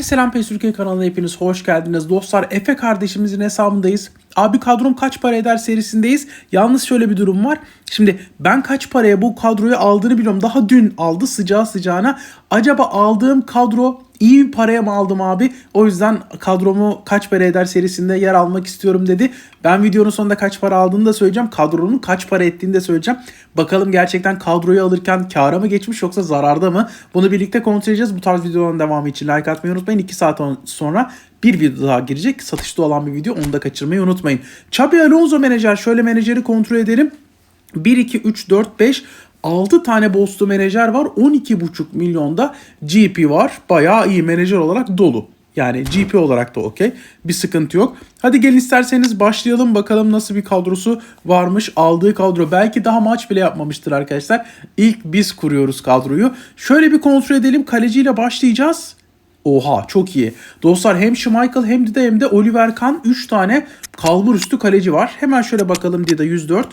Herkese selam PES Türkiye kanalına hepiniz hoş geldiniz. Dostlar Efe kardeşimizin hesabındayız. Abi kadrom kaç para eder serisindeyiz. Yalnız şöyle bir durum var. Şimdi ben kaç paraya bu kadroyu aldığını biliyorum. Daha dün aldı sıcağı sıcağına. Acaba aldığım kadro iyi bir paraya mı aldım abi? O yüzden kadromu kaç para eder serisinde yer almak istiyorum dedi. Ben videonun sonunda kaç para aldığını da söyleyeceğim. Kadronun kaç para ettiğini de söyleyeceğim. Bakalım gerçekten kadroyu alırken kâra mı geçmiş yoksa zararda mı? Bunu birlikte kontrol edeceğiz. Bu tarz videoların devamı için like atmayı unutmayın. 2 saat sonra bir video daha girecek. Satışta olan bir video onu da kaçırmayı unutmayın. Xabi Alonso menajer. Şöyle menajeri kontrol edelim. 1, 2, 3, 4, 5, 6 tane bosslu menajer var. 12,5 milyonda GP var. Bayağı iyi menajer olarak dolu. Yani GP olarak da okey. Bir sıkıntı yok. Hadi gelin isterseniz başlayalım bakalım nasıl bir kadrosu varmış. Aldığı kadro belki daha maç bile yapmamıştır arkadaşlar. İlk biz kuruyoruz kadroyu. Şöyle bir kontrol edelim. Kaleciyle başlayacağız. Oha çok iyi. Dostlar hem Schmeichel hem de hem de Oliver Kahn 3 tane kalbur üstü kaleci var. Hemen şöyle bakalım diye de 104.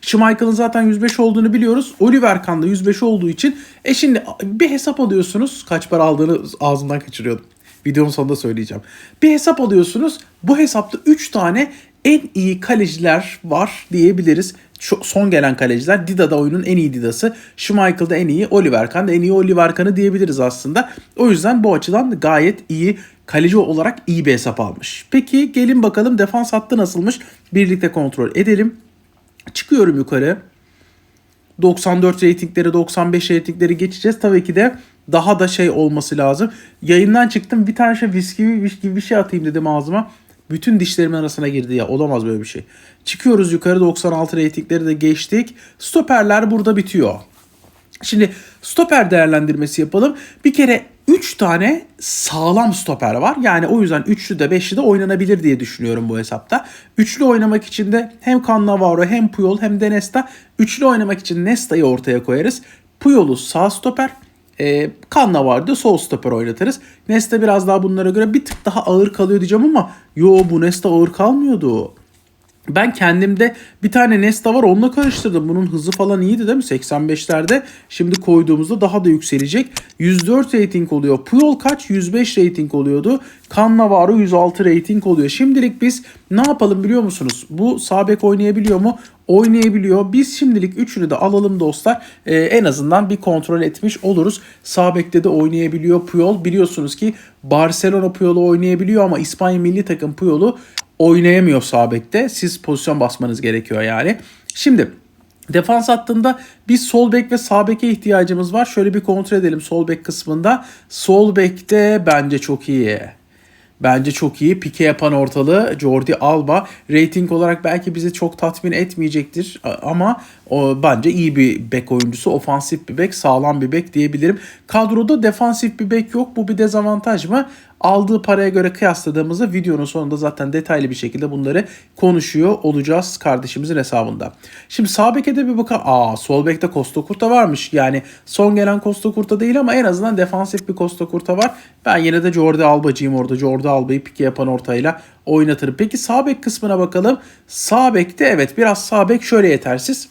Schmeichel'ın zaten 105 olduğunu biliyoruz. Oliver Kahn da 105 olduğu için e şimdi bir hesap alıyorsunuz. Kaç para aldığını ağzımdan kaçırıyordum. Videonun sonunda söyleyeceğim. Bir hesap alıyorsunuz. Bu hesapta 3 tane en iyi kaleciler var diyebiliriz. Şu son gelen kaleciler. Dida da oyunun en iyi Dida'sı. Schmeichel da en iyi. Oliver Kahn da en iyi Oliver Kahn'ı diyebiliriz aslında. O yüzden bu açıdan gayet iyi kaleci olarak iyi bir hesap almış. Peki gelin bakalım defans hattı nasılmış? Birlikte kontrol edelim. Çıkıyorum yukarı. 94 reytingleri 95 reytingleri geçeceğiz. Tabii ki de daha da şey olması lazım. Yayından çıktım bir tane şey viski gibi bir şey atayım dedim ağzıma. Bütün dişlerimin arasına girdi ya. Olamaz böyle bir şey. Çıkıyoruz yukarı 96 reytingleri de geçtik. Stoperler burada bitiyor. Şimdi stoper değerlendirmesi yapalım. Bir kere 3 tane sağlam stoper var. Yani o yüzden üçlü de beşli de oynanabilir diye düşünüyorum bu hesapta. Üçlü oynamak için de hem Cannavaro hem Puyol hem de Nesta. Üçlü oynamak için Nesta'yı ortaya koyarız. Puyol'u sağ stoper, e, Cannavaro'da sol stoper oynatırız. Nesta biraz daha bunlara göre bir tık daha ağır kalıyor diyeceğim ama yo bu Nesta ağır kalmıyordu. Ben kendimde bir tane Nesta var onunla karıştırdım. Bunun hızı falan iyiydi değil mi? 85'lerde. Şimdi koyduğumuzda daha da yükselecek. 104 rating oluyor. Puyol kaç? 105 rating oluyordu. Cannavaro 106 rating oluyor. Şimdilik biz ne yapalım biliyor musunuz? Bu sabek oynayabiliyor mu? Oynayabiliyor. Biz şimdilik üçünü de alalım dostlar. Ee, en azından bir kontrol etmiş oluruz. Sabek'te de oynayabiliyor Puyol. Biliyorsunuz ki Barcelona Puyol'u oynayabiliyor ama İspanya milli takım Puyol'u oynayamıyor sağ bekte. Siz pozisyon basmanız gerekiyor yani. Şimdi defans hattında biz sol bek ve sağ beke ihtiyacımız var. Şöyle bir kontrol edelim sol bek kısmında. Sol bekte bence çok iyi. Bence çok iyi. Pike yapan ortalığı Jordi Alba. Rating olarak belki bizi çok tatmin etmeyecektir ama o bence iyi bir bek oyuncusu. Ofansif bir bek, sağlam bir bek diyebilirim. Kadroda defansif bir bek yok. Bu bir dezavantaj mı? Aldığı paraya göre kıyasladığımızda videonun sonunda zaten detaylı bir şekilde bunları konuşuyor olacağız kardeşimizin hesabında. Şimdi sağ beke de bir bakalım. Aa sol bekte Costa Curta varmış. Yani son gelen Costa Curta değil ama en azından defansif bir Costa Curta var. Ben yine de Jordi Alba'cıyım orada. Jordi Alba'yı pike yapan ortayla oynatırım. Peki sağ bek kısmına bakalım. Sağ bekte evet biraz sağ bek şöyle yetersiz.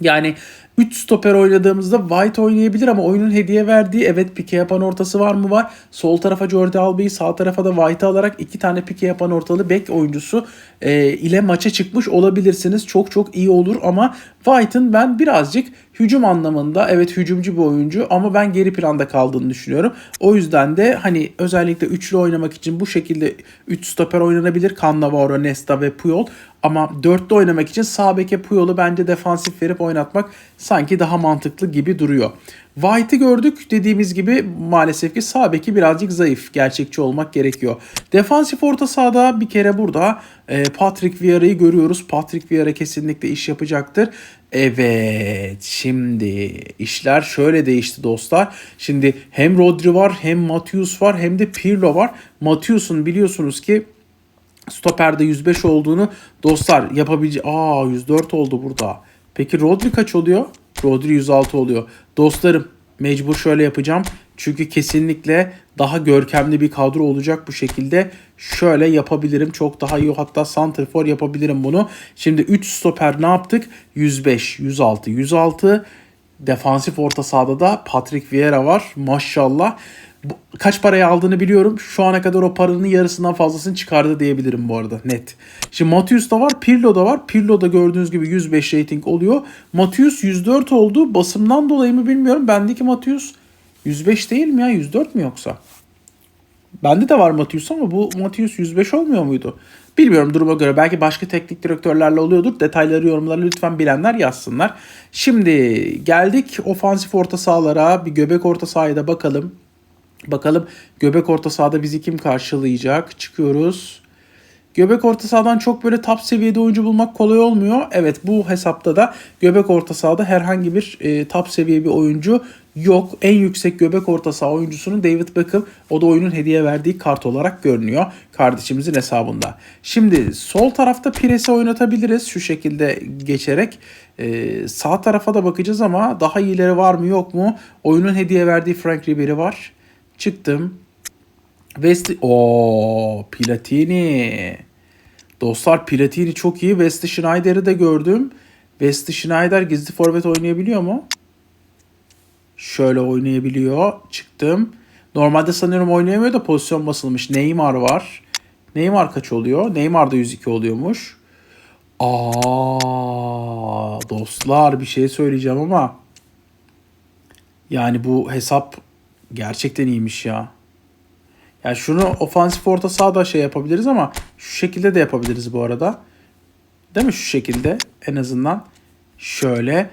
Yani 3 stoper oynadığımızda White oynayabilir ama oyunun hediye verdiği evet pike yapan ortası var mı var. Sol tarafa Jordi Alba'yı sağ tarafa da White'ı alarak iki tane pike yapan ortalı bek oyuncusu e, ile maça çıkmış olabilirsiniz. Çok çok iyi olur ama White'ın ben birazcık hücum anlamında evet hücumcu bir oyuncu ama ben geri planda kaldığını düşünüyorum. O yüzden de hani özellikle üçlü oynamak için bu şekilde 3 stoper oynanabilir. Cannavaro, Nesta ve Puyol. Ama dörtte oynamak için sağ beke Puyol'u bence defansif verip oynatmak sanki daha mantıklı gibi duruyor. White'ı gördük. Dediğimiz gibi maalesef ki sağ beki birazcık zayıf. Gerçekçi olmak gerekiyor. Defansif orta sahada bir kere burada e, Patrick Vieira'yı görüyoruz. Patrick Vieira kesinlikle iş yapacaktır. Evet şimdi işler şöyle değişti dostlar. Şimdi hem Rodri var hem Matius var hem de Pirlo var. Matius'un biliyorsunuz ki stoperde 105 olduğunu dostlar yapabileceği... Aa 104 oldu burada. Peki Rodri kaç oluyor? Rodri 106 oluyor. Dostlarım mecbur şöyle yapacağım. Çünkü kesinlikle daha görkemli bir kadro olacak bu şekilde. Şöyle yapabilirim. Çok daha iyi hatta Santrfor yapabilirim bunu. Şimdi 3 stoper ne yaptık? 105, 106, 106. Defansif orta sahada da Patrick Vieira var. Maşallah. Kaç paraya aldığını biliyorum. Şu ana kadar o paranın yarısından fazlasını çıkardı diyebilirim bu arada net. Şimdi Matius da var, Pirlo da var. Pirlo da gördüğünüz gibi 105 rating oluyor. Matius 104 oldu. Basımdan dolayı mı bilmiyorum. Bendeki Matius 105 değil mi ya? 104 mü yoksa? Bende de var Matius ama bu Matius 105 olmuyor muydu? Bilmiyorum duruma göre. Belki başka teknik direktörlerle oluyordur. Detayları yorumlara lütfen bilenler yazsınlar. Şimdi geldik ofansif orta sahalara. Bir göbek orta sahaya da bakalım. Bakalım göbek orta sahada bizi kim karşılayacak? Çıkıyoruz. Göbek orta sahadan çok böyle top seviyede oyuncu bulmak kolay olmuyor. Evet bu hesapta da göbek orta sahada herhangi bir e, top seviye bir oyuncu yok. En yüksek göbek orta saha oyuncusunun David Beckham. O da oyunun hediye verdiği kart olarak görünüyor kardeşimizin hesabında. Şimdi sol tarafta Pires'i oynatabiliriz şu şekilde geçerek. E, sağ tarafa da bakacağız ama daha iyileri var mı yok mu? Oyunun hediye verdiği Frank Ribery var. Çıktım. West o Platini. Dostlar Platini çok iyi. Wesley Schneider'i de gördüm. Wesley Schneider gizli forvet oynayabiliyor mu? Şöyle oynayabiliyor. Çıktım. Normalde sanıyorum oynayamıyor da pozisyon basılmış. Neymar var. Neymar kaç oluyor? Neymar da 102 oluyormuş. Aa dostlar bir şey söyleyeceğim ama yani bu hesap gerçekten iyiymiş ya. Yani şunu ofansif orta sahada şey yapabiliriz ama şu şekilde de yapabiliriz bu arada. Değil mi şu şekilde en azından şöyle.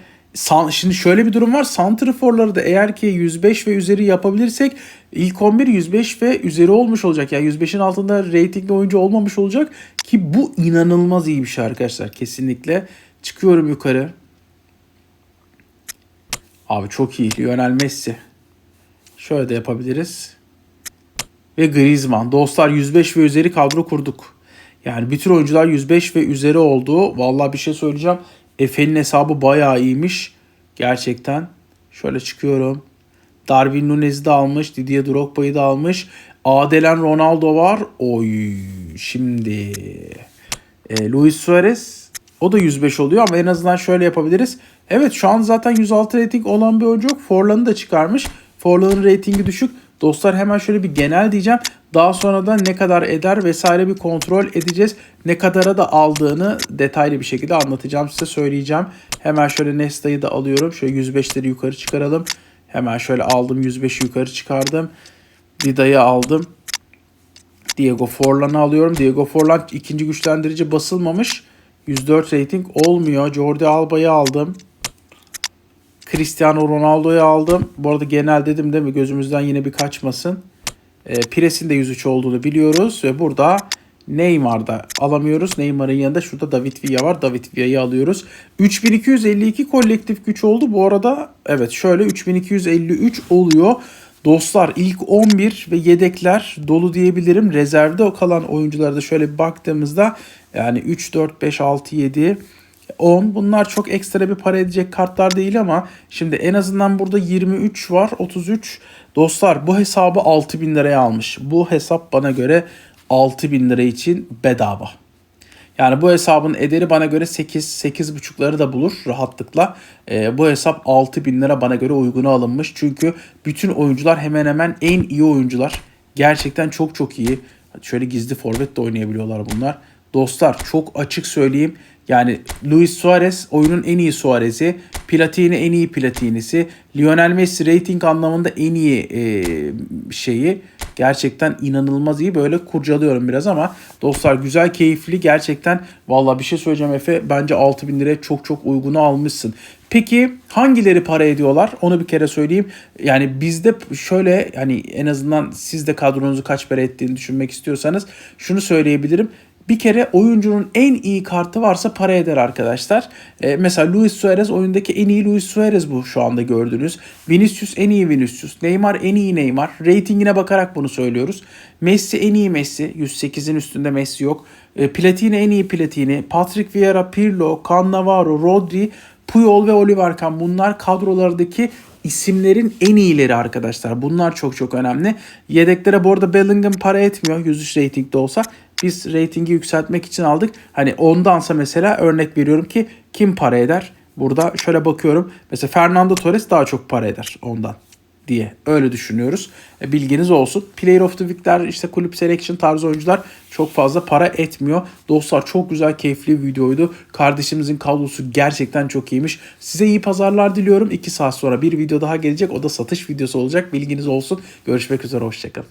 Şimdi şöyle bir durum var. Santriforları da eğer ki 105 ve üzeri yapabilirsek ilk 11 105 ve üzeri olmuş olacak. Yani 105'in altında ratingli oyuncu olmamış olacak ki bu inanılmaz iyi bir şey arkadaşlar kesinlikle. Çıkıyorum yukarı. Abi çok iyi. Lionel Messi. Şöyle de yapabiliriz ve Griezmann. Dostlar 105 ve üzeri kadro kurduk. Yani bütün oyuncular 105 ve üzeri oldu. Vallahi bir şey söyleyeceğim. Efe'nin hesabı bayağı iyiymiş. Gerçekten. Şöyle çıkıyorum. Darwin Nunez'i de almış. Didier Drogba'yı da almış. Adelen Ronaldo var. Oy şimdi. E, Luis Suarez. O da 105 oluyor ama en azından şöyle yapabiliriz. Evet şu an zaten 106 rating olan bir oyuncu yok. Forlan'ı da çıkarmış. Forlan'ın ratingi düşük. Dostlar hemen şöyle bir genel diyeceğim. Daha sonra da ne kadar eder vesaire bir kontrol edeceğiz. Ne kadara da aldığını detaylı bir şekilde anlatacağım size söyleyeceğim. Hemen şöyle Nesta'yı da alıyorum. Şöyle 105'leri yukarı çıkaralım. Hemen şöyle aldım 105'i yukarı çıkardım. Dida'yı aldım. Diego Forlan'ı alıyorum. Diego Forlan ikinci güçlendirici basılmamış. 104 rating olmuyor. Jordi Alba'yı aldım. Cristiano Ronaldo'yu aldım. Bu arada genel dedim değil mi? Gözümüzden yine bir kaçmasın. E, Pires'in de 103 olduğunu biliyoruz. Ve burada Neymar'da alamıyoruz. Neymar'ın yanında şurada David Villa var. David Villa'yı alıyoruz. 3252 kolektif güç oldu. Bu arada evet şöyle 3253 oluyor. Dostlar ilk 11 ve yedekler dolu diyebilirim. Rezervde kalan oyunculara da şöyle bir baktığımızda yani 3, 4, 5, 6, 7, 10 bunlar çok ekstra bir para edecek kartlar değil ama şimdi en azından burada 23 var 33 dostlar bu hesabı 6000 liraya almış bu hesap bana göre 6000 lira için bedava yani bu hesabın ederi bana göre 8 8,5'ları da bulur rahatlıkla. Ee, bu hesap 6000 lira bana göre uyguna alınmış. Çünkü bütün oyuncular hemen hemen en iyi oyuncular. Gerçekten çok çok iyi. Şöyle gizli forvet de oynayabiliyorlar bunlar. Dostlar çok açık söyleyeyim. Yani Luis Suarez oyunun en iyi Suarez'i, Platini en iyi Platinisi, Lionel Messi rating anlamında en iyi e, şeyi. Gerçekten inanılmaz iyi. Böyle kurcalıyorum biraz ama dostlar güzel, keyifli. Gerçekten valla bir şey söyleyeceğim Efe. Bence 6000 liraya çok çok uygunu almışsın. Peki hangileri para ediyorlar? Onu bir kere söyleyeyim. Yani bizde şöyle yani en azından siz de kadronuzu kaç para ettiğini düşünmek istiyorsanız şunu söyleyebilirim bir kere oyuncunun en iyi kartı varsa para eder arkadaşlar. Ee, mesela Luis Suarez oyundaki en iyi Luis Suarez bu şu anda gördüğünüz. Vinicius en iyi Vinicius. Neymar en iyi Neymar. Ratingine bakarak bunu söylüyoruz. Messi en iyi Messi. 108'in üstünde Messi yok. Ee, Platini en iyi Platini. Patrick Vieira, Pirlo, Cannavaro, Rodri, Puyol ve Oliver Kahn bunlar kadrolardaki isimlerin en iyileri arkadaşlar. Bunlar çok çok önemli. Yedeklere bu arada Bellingham para etmiyor 103 ratingde olsa. Biz ratingi yükseltmek için aldık. Hani ondansa mesela örnek veriyorum ki kim para eder? Burada şöyle bakıyorum. Mesela Fernando Torres daha çok para eder ondan. diye öyle düşünüyoruz. E, bilginiz olsun. Player of the Week'ler işte kulüp selection tarzı oyuncular çok fazla para etmiyor. Dostlar çok güzel keyifli videoydu. Kardeşimizin kadrosu gerçekten çok iyiymiş. Size iyi pazarlar diliyorum. 2 saat sonra bir video daha gelecek. O da satış videosu olacak. Bilginiz olsun. Görüşmek üzere. Hoşçakalın.